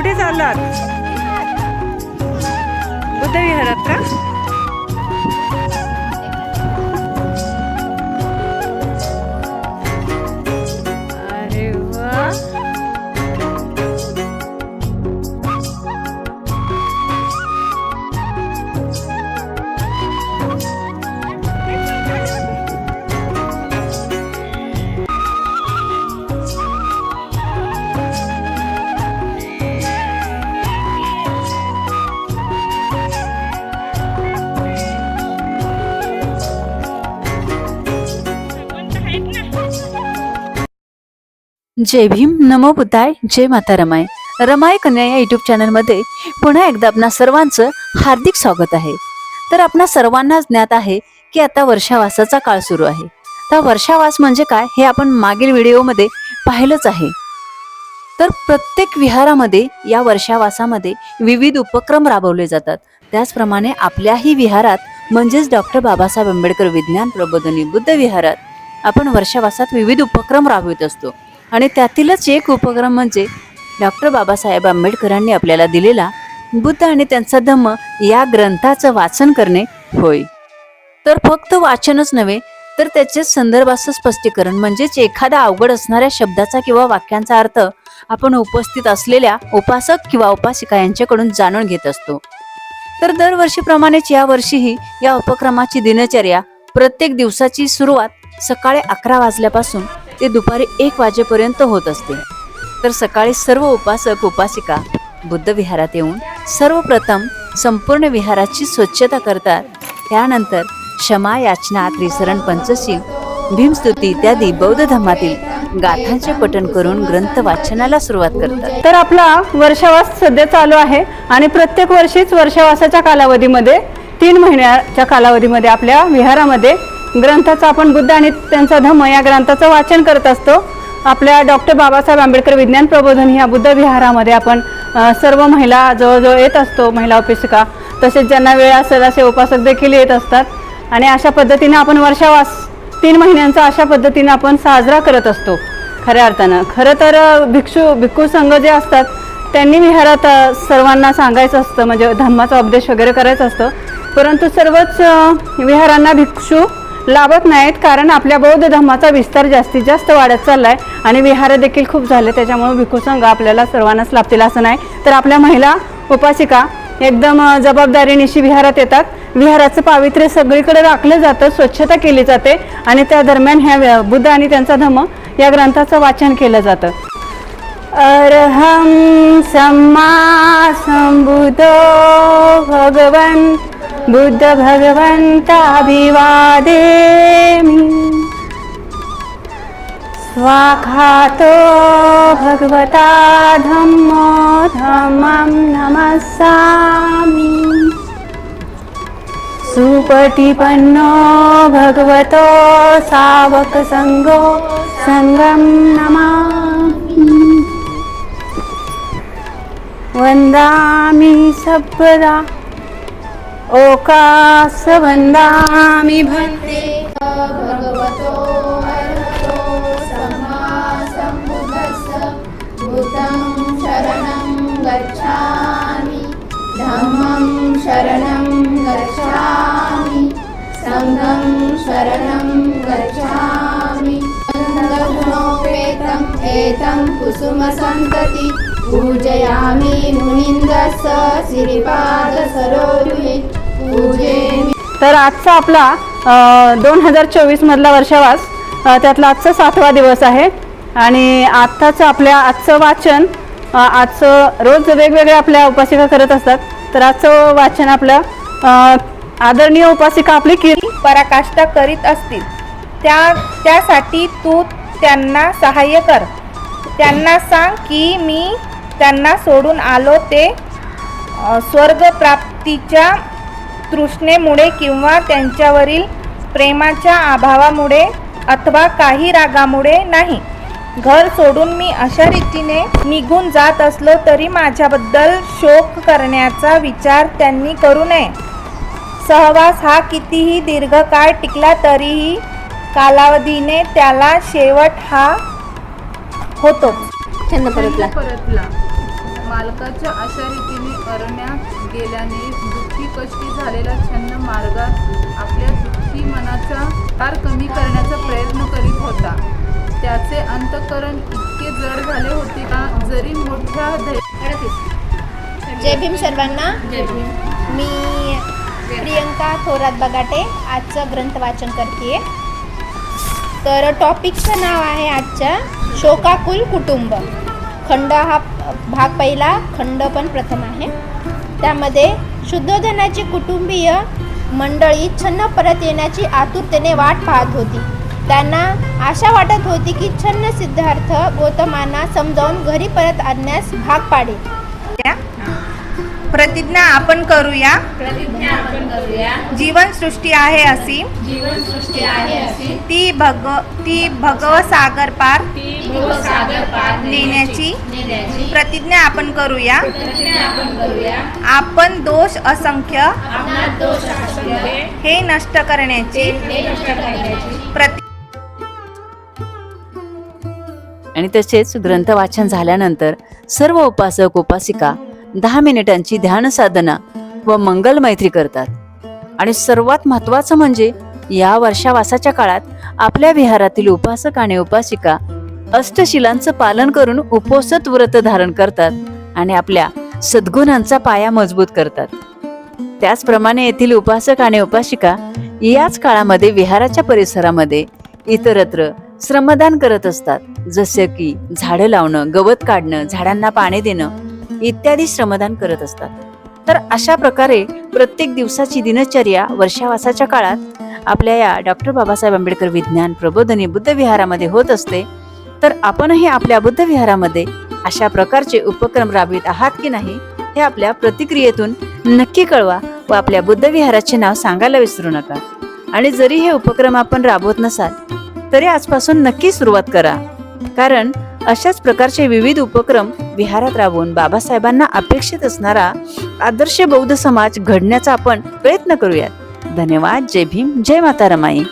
कुठे चाललात. बुद्ध विहारात का? जय भीम नमो बुद्धाय जय माता रमाय. रमाय कन्या या युट्यूब चॅनलमध्ये पुन्हा एकदा आपणा सर्वांचं हार्दिक स्वागत आहे. तर आपणा सर्वांनाच ज्ञात आहे की आता वर्षावासाचा काळ सुरू आहे. तर वर्षावास म्हणजे काय हे आपण मागील व्हिडिओमध्ये पाहिलंच आहे. तर प्रत्येक विहारामध्ये या वर्षावासामध्ये विविध उपक्रम राबवले जातात. त्याचप्रमाणे आपल्याही विहारात म्हणजेच डॉक्टर बाबासाहेब आंबेडकर विज्ञान प्रबोधनी बुद्ध विहारात आपण वर्षावासात विविध उपक्रम राबवित असतो. आणि त्यातीलच एक उपक्रम म्हणजे डॉक्टर बाबासाहेब आंबेडकरांनी आपल्याला दिलेला बुद्ध आणि त्यांचा धम्म या ग्रंथाचं वाचन करणे होय. तर फक्त वाचनच नव्हे तर त्याचे संदर्भाचं स्पष्टीकरण म्हणजेच एखादा अवघड असणाऱ्या शब्दाचा किंवा वाक्यांचा अर्थ आपण उपस्थित असलेल्या उपासक किंवा उपासिका यांच्याकडून जाणून घेत असतो. तर दरवर्षीप्रमाणेच या वर्षीही या उपक्रमाची दिनचर्या प्रत्येक दिवसाची सुरुवात सकाळी अकरा वाजल्यापासून ते दुपारी एक वाजेपर्यंत होत असते. तर सकाळी सर्व उपासक उपासिका बुद्ध विहारात येऊन सर्वप्रथम संपूर्ण विहाराची स्वच्छता करतात. त्यानंतर क्षमा याचना त्रिसरण पंचशील भीमस्तुती इत्यादी बौद्ध धर्मातील गाथांचे पठण करून ग्रंथ वाचनाला सुरुवात करतात. तर आपला वर्षावास सध्या चालू आहे आणि प्रत्येक वर्षीच वर्षावासाच्या कालावधीमध्ये तीन महिन्याच्या कालावधीमध्ये आपल्या विहारामध्ये ग्रंथाचं आपण बुद्ध आणि त्यांचा धम्म या ग्रंथाचं वाचन करत असतो. आपल्या डॉक्टर बाबासाहेब आंबेडकर विज्ञान प्रबोधन या बुद्ध विहारामध्ये आपण सर्व महिला जवळजवळ येत असतो महिला उपेक्षिका तसेच ज्यांना वेळ असेल असे उपासक देखील येत असतात. आणि अशा पद्धतीने आपण वर्षावास तीन महिन्यांचा अशा पद्धतीने आपण साजरा करत असतो. खऱ्या अर्थानं. खरं तर भिक्षू भिक्खू संघ जे असतात त्यांनी विहारात सर्वांना सांगायचं असतं. म्हणजे धम्माचा उपदेश वगैरे करायचा असतं. परंतु सर्वच विहारांना भिक्षू लाभत नाहीत कारण आपल्या बौद्ध धर्माचा विस्तार जास्तीत जास्त वाढत चाललाय आणि विहार देखील खूप झाले त्याच्यामुळे भिक्खू संघ आपल्याला सर्वांनाच लाभतील असं नाही. तर आपल्या महिला उपासिका एकदम जबाबदारीनिशी विहारात येतात. विहाराचं पावित्र्य सगळीकडे राखलं जातं स्वच्छता केली जाते आणि त्या दरम्यान ह्या व्य- बुद्ध आणि त्यांचा धम्म या ग्रंथाचं वाचन केलं जातं. अर्हं सम्मा सम्बुद्धो भगवन् बुद्ध भगवन्ताभिवादेमि। स्वाखातो भगवता धम्मो धम्मं नमस्सामि। सुपटिपन्नो भगवतो सावकसङ्गो सङ्गं नमामि। वन्दामि सर्वदा ओकास वन्दामि भन्ते भगवतो सम्बुद्धस्स बुद्धं शरणं गच्छामि. धम्मं शरणं गच्छामि. सङ्घं शरणं गच्छामि. गुणोपेतम् एतं कुसुमसन्तति पूजयामि मुनिन्दस्स श्रीपादसरोरुहे पूजेमि तर आजचा आपला दोन हजार चोवीस मधला वर्षावास त्यातला आजचा सातवा दिवस आहे. आणि आत्ताचं आपल्या आजचं वाचन आजचं रोज वेगवेगळ्या आपल्या उपासिका करत असतात. तर आजचं वाचन आपलं आदरणीय उपासिका आपली की पराकाष्ठा करीत असतील. त्या त्यासाठी तू त्यांना सहाय्य कर. त्यांना सांग की मी त्यांना सोडून आलो ते स्वर्गप्राप्तीच्या तृष्णेमुळे किंवा त्यांच्यावरील प्रेमाच्या अभावामुळे अथवा काही रागामुळे नाही. घर सोडून मी अशा रीतीने निघून जात असलो तरी माझ्याबद्दल शोक करण्याचा विचार त्यांनी करू नये. सहवास हा कितीही दीर्घकाळ टिकला तरीही कालावधीने त्याला शेवट हा होतोच. छंद परतला. मालकाच्या अशा रीतीने अरण्यात गेल्याने दुःखी कष्टी झालेला छन्न मार्गात आपल्या दुःखी मनाचा भार कमी करण्याचा प्रयत्न करीत होता. त्याचे अंतकरण इतके जड झाले होते का जरी मोठ्या जय भीम सर्वांना. मी प्रियंका थोरात बगाटे आजचं ग्रंथ वाचन करते तर टॉपिकचं नाव आहे आजच्या शोकाकुल कुटुंब. खंड हा भाग पहिला खंड पण प्रथम आहे. त्यामध्ये शुद्धोधनाची कुटुंबीय मंडळी छन्न परत येण्याची आतुरतेने वाट पाहत होती. त्यांना आशा वाटत होती की छन्न सिद्धार्थ गौतमांना समजावून घरी परत आणण्यास भाग पाडेल. प्रतिज्ञा आपण करूया. जीवन सृष्टी आहे अशी ती भग ती भगव सागर पार नेण्याची प्रतिज्ञा आपण करूया. आपण दोष असंख्य हे नष्ट करण्याची प्रति आणि तसेच ग्रंथ वाचन झाल्यानंतर सर्व उपासक उपासिका दहा मिनिटांची ध्यान साधना व मंगल मैत्री करतात. आणि सर्वात महत्वाचं म्हणजे या वर्षावासाच्या काळात आपल्या विहारातील उपासक आणि उपासिका अष्टशिलांचं पालन करून उपोसत व्रत धारण करतात आणि आपल्या सद्गुणांचा पाया मजबूत करतात. त्याचप्रमाणे येथील उपासक आणि उपासिका याच काळामध्ये विहाराच्या परिसरामध्ये इतरत्र श्रमदान करत असतात. जसे की झाडं लावणं गवत काढणं झाडांना पाणी देणं इत्यादी श्रमदान करत असतात. तर अशा प्रकारे प्रत्येक दिवसाची दिनचर्या वर्षावासाच्या काळात आपल्या या डॉक्टर बाबासाहेब आंबेडकर विज्ञान प्रबोधनी बुद्ध विहारामध्ये होत असते. तर आपणही आपल्या बुद्ध विहारामध्ये अशा प्रकारचे उपक्रम राबवित आहात की नाही हे आपल्या प्रतिक्रियेतून नक्की कळवा व आपल्या बुद्ध विहाराचे नाव सांगायला विसरू नका. आणि जरी हे उपक्रम आपण राबवत नसाल तरी आजपासून नक्की सुरुवात करा. कारण अशाच प्रकारचे विविध उपक्रम विहारात राबवून बाबासाहेबांना अपेक्षित असणारा आदर्श बौद्ध समाज घडण्याचा आपण प्रयत्न करूयात. धन्यवाद. जय भीम. जय माता रमाई.